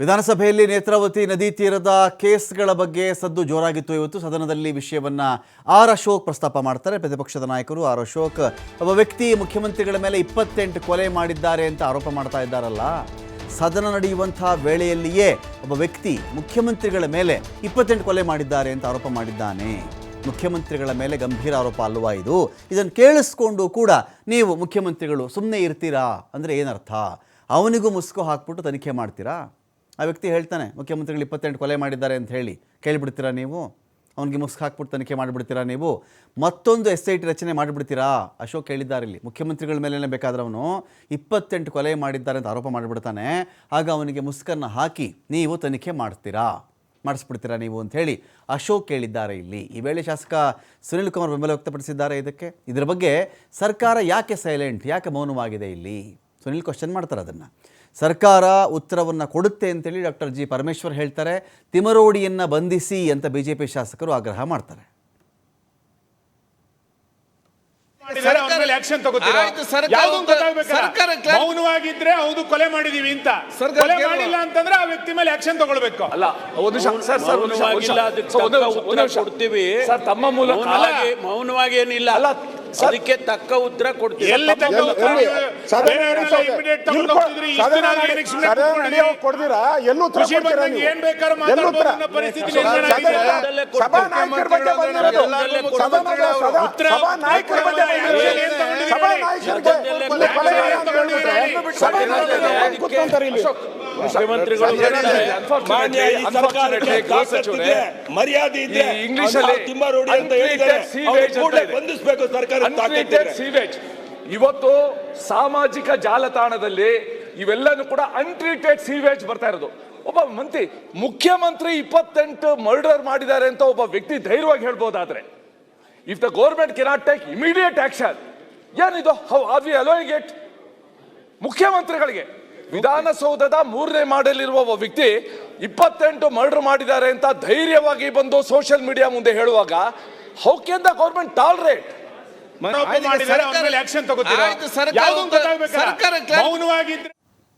ವಿಧಾನಸಭೆಯಲ್ಲಿ ನೇತ್ರಾವತಿ ನದಿ ತೀರದ ಕೇಸ್ಗಳ ಬಗ್ಗೆ ಸದ್ದು ಜೋರಾಗಿತ್ತು. ಇವತ್ತು ಸದನದಲ್ಲಿ ವಿಷಯವನ್ನ ಆರ್ ಅಶೋಕ್ ಪ್ರಸ್ತಾಪ ಮಾಡ್ತಾರೆ. ಪ್ರತಿಪಕ್ಷದ ನಾಯಕರು ಆರ್ ಅಶೋಕ್ ಒಬ್ಬ ವ್ಯಕ್ತಿ ಮುಖ್ಯಮಂತ್ರಿಗಳ ಮೇಲೆ ಇಪ್ಪತ್ತೆಂಟು ಕೊಲೆ ಮಾಡಿದ್ದಾರೆ ಅಂತ ಆರೋಪ ಮಾಡ್ತಾ ಇದ್ದಾರಲ್ಲ. ಸದನ ನಡೆಯುವಂತಹ ವೇಳೆಯಲ್ಲಿಯೇ ಒಬ್ಬ ವ್ಯಕ್ತಿ ಮುಖ್ಯಮಂತ್ರಿಗಳ ಮೇಲೆ ಇಪ್ಪತ್ತೆಂಟು ಕೊಲೆ ಮಾಡಿದ್ದಾರೆ ಅಂತ ಆರೋಪ ಮಾಡಿದ್ದಾನೆ. ಮುಖ್ಯಮಂತ್ರಿಗಳ ಮೇಲೆ ಗಂಭೀರ ಆರೋಪ ಅಲ್ವಾ ಇದು? ಇದನ್ನು ಕೇಳಿಸ್ಕೊಂಡು ಕೂಡ ನೀವು ಮುಖ್ಯಮಂತ್ರಿಗಳು ಸುಮ್ಮನೆ ಇರ್ತೀರಾ? ಅಂದರೆ ಏನರ್ಥ? ಅವನಿಗೂ ಮುಸ್ಕು ಹಾಕ್ಬಿಟ್ಟು ತನಿಖೆ ಮಾಡ್ತೀರಾ? ಆ ವ್ಯಕ್ತಿ ಹೇಳ್ತಾನೆ, ಮುಖ್ಯಮಂತ್ರಿಗಳು ಇಪ್ಪತ್ತೆಂಟು ಕೊಲೆ ಮಾಡಿದ್ದಾರೆ ಅಂತ ಹೇಳಿ, ಕೇಳಿಬಿಡ್ತೀರಾ ನೀವು? ಅವನಿಗೆ ಮುಸ್ಕ್ ಹಾಕ್ಬಿಟ್ಟು ತನಿಖೆ ಮಾಡಿಬಿಡ್ತೀರಾ ನೀವು? ಮತ್ತೊಂದು ಎಸ್ ಐ ಟಿ ರಚನೆ ಮಾಡಿಬಿಡ್ತೀರಾ? ಅಶೋಕ್ ಹೇಳಿದ್ದಾರೆ ಇಲ್ಲಿ. ಮುಖ್ಯಮಂತ್ರಿಗಳ ಮೇಲೇ ಬೇಕಾದ್ರೆ ಅವನು ಇಪ್ಪತ್ತೆಂಟು ಕೊಲೆ ಮಾಡಿದ್ದಾರೆ ಅಂತ ಆರೋಪ ಮಾಡಿಬಿಡ್ತಾನೆ. ಆಗ ಅವನಿಗೆ ಮುಸ್ಕನ್ನು ಹಾಕಿ, ನೀವು ತನಿಖೆ ಮಾಡ್ತೀರಾ? ಮಾಡಿಸ್ಬಿಡ್ತೀರಾ ನೀವು? ಅಂತ ಹೇಳಿ ಅಶೋಕ್ ಹೇಳಿದ್ದಾರೆ ಇಲ್ಲಿ. ಈ ವೇಳೆ ಶಾಸಕ ಸುನಿಲ್ ಕುಮಾರ್ ಬೆಂಬಲ ವ್ಯಕ್ತಪಡಿಸಿದ್ದಾರೆ ಇದಕ್ಕೆ. ಇದರ ಬಗ್ಗೆ ಸರ್ಕಾರ ಯಾಕೆ ಸೈಲೆಂಟ್ ಯಾಕೆ ಮೌನವಾಗಿದೆ ಇಲ್ಲಿ? ಸುನಿಲ್ ಕ್ವಶನ್ ಮಾಡ್ತಾರೆ ಅದನ್ನು. ಸರ್ಕಾರ ಉತ್ತರವನ್ನು ಕೊಡುತ್ತೆ ಅಂತೇಳಿ ಡಾಕ್ಟರ್ ಜಿ ಪರಮೇಶ್ವರ್ ಹೇಳ್ತಾರೆ ತಿಮರೋಡಿಯನ್ನು ಬಂಧಿಸಿ ಅಂತ ಬಿ ಜೆ ಪಿ ಶಾಸಕರು ಆಗ್ರಹ ಮಾಡ್ತಾರೆ. ಮೌನವಾಗಿದ್ರೆ ಹೌದು ಕೊಲೆ ಮಾಡಿದೀವಿ ಅಂತ. ಕೊಲೆ ಮಾಡಿಲ್ಲ ಅಂತಂದ್ರೆ ಆ ವ್ಯಕ್ತಿ ಮೇಲೆ ಆಕ್ಷನ್ ತಗೊಳ್ಬೇಕು. ಅಲ್ಲ ಒಂದು ಕೊಡ್ತೀವಿ. ಸರ್ ತಮ್ಮ ಮೂಲಕ ಮೌನವಾಗಿ ಮೌನವಾಗಿ ಏನಿಲ್ಲ ಅಲ್ಲ, ಅದಕ್ಕೆ ತಕ್ಕ ಉತ್ತರ ಕೊಡ್ತೀವಿ ಎಲ್ಲಿ ತಕ್ಕ ಎಲ್ಲಿ- ಉತ್ತರ? ಎಲ್ಲಿ? ಸದನ ಬೇರೆಯವ್ರನ್ನ immediate ತಗೊಂಡು ಹೋಗ್ತಿದ್ರಿ, ಇಷ್ಟು ದಿನ ನಡೆ- ಏನಕ್ಕೆ ಸುಮ್ನೆ ಸದನ ಕೂತ್ಕೊಂಡಿದ್ದೀರಿ? ಎಲ್ಲೂ ಉತ್ತರ ಖುಷಿ ಕೊಡ್ತೀರಾ ಬಂದಂಗೆ ನೀವು? ಏನ್ ಬೇಕಾದ್ರೂ ಎಲ್ಲೂ ಉತ್ತರ? ಮಾತಾಡ್ಬೋದು ಅನ್ನೋ ಪರಿಸ್ಥಿತಿ ನಿರ್ಮಾಣ ಆಗಿದೆ. ಸದನದಲ್ಲೇ ಕೊಡ್ತೀವಿ. ಸಭಾ ನಾಯಕರ ಬಗ್ಗೆ ಬಂದಿರೋದು. ಎಲ್ಲರಿಗೂ ಸದನದ ಸದಾ- ಉತ್ತರ- ಸಭಾ ನಾಯಕರ ಬಗ್ಗೆ ಬಂದಿರೋದು. ಏನ್ ತಗೊಂಡಿದ್ದೀರಿ? ಸಭಾ ನಾಯಕರಿಗೆ ಸದನದಲ್ಲೇ ಒಂದು ಕೊಲೆ ಕೊಡ್ತೀವಿ. ಅಂತ ಹೇಳ್ಬಿಟ್ರೆ ಸಭಾ ನಾಯಕರು ಅದಕ್ಕೆ- ಕೂತ್ಕೊಂತಾರೆ ಇಲ್ಲಿ. ಮುಖ್ಯಮಂತ್ರಿಗಳು ಮಾನ್ಯ ಈ ಸರ್ಕಾರಕ್ಕೆ ತಾಕತ್ತಿದೆ, ಮರ್ಯಾದೆ ಇದೆ ಇಂಗ್ಲಿಷ್ ಅಲ್ಲಿ ತಿಮ್ಮಾರೋಡಿ ಅಂತ ಹೇಳಿದ್ದಾರೆ ಕೂಡಲೇ ಬಂಧಿಸಬೇಕು ಸರ್ಕಾರ Untreated sewage. ಇವತ್ತು ಸಾಮಾಜಿಕ ಜಾಲತಾಣದಲ್ಲಿ ಇವೆಲ್ಲನೂ ಕೂಡ ಅನ್ಟ್ರೀಟೆಡ್ ಸೀವೇಜ್ ಬರ್ತಾ ಇರೋದು ಒಬ್ಬ ಮಂತ್ರಿ ಮುಖ್ಯಮಂತ್ರಿ ಇಪ್ಪತ್ತೆಂಟು ಮರ್ಡರ್ ಮಾಡಿದ್ದಾರೆ ಅಂತ ಒಬ್ಬ ವ್ಯಕ್ತಿ ಧೈರ್ಯವಾಗಿ ಹೇಳ್ಬೋದಾದ್ರೆ if the government cannot take immediate action ಏನಿದು how are we allowing it ಮುಖ್ಯಮಂತ್ರಿಗಳಿಗೆ ವಿಧಾನಸೌಧದ ಮೂರನೇ ಮಾಡಲಿರುವ ಒಬ್ಬ ವ್ಯಕ್ತಿ ಇಪ್ಪತ್ತೆಂಟು ಮರ್ಡರ್ ಮಾಡಿದ್ದಾರೆ ಅಂತ ಧೈರ್ಯವಾಗಿ ಬಂದು ಸೋಷಿಯಲ್ ಮೀಡಿಯಾ ಮುಂದೆ ಹೇಳುವಾಗ how can the government tolerate ಸರ್ಕಾರ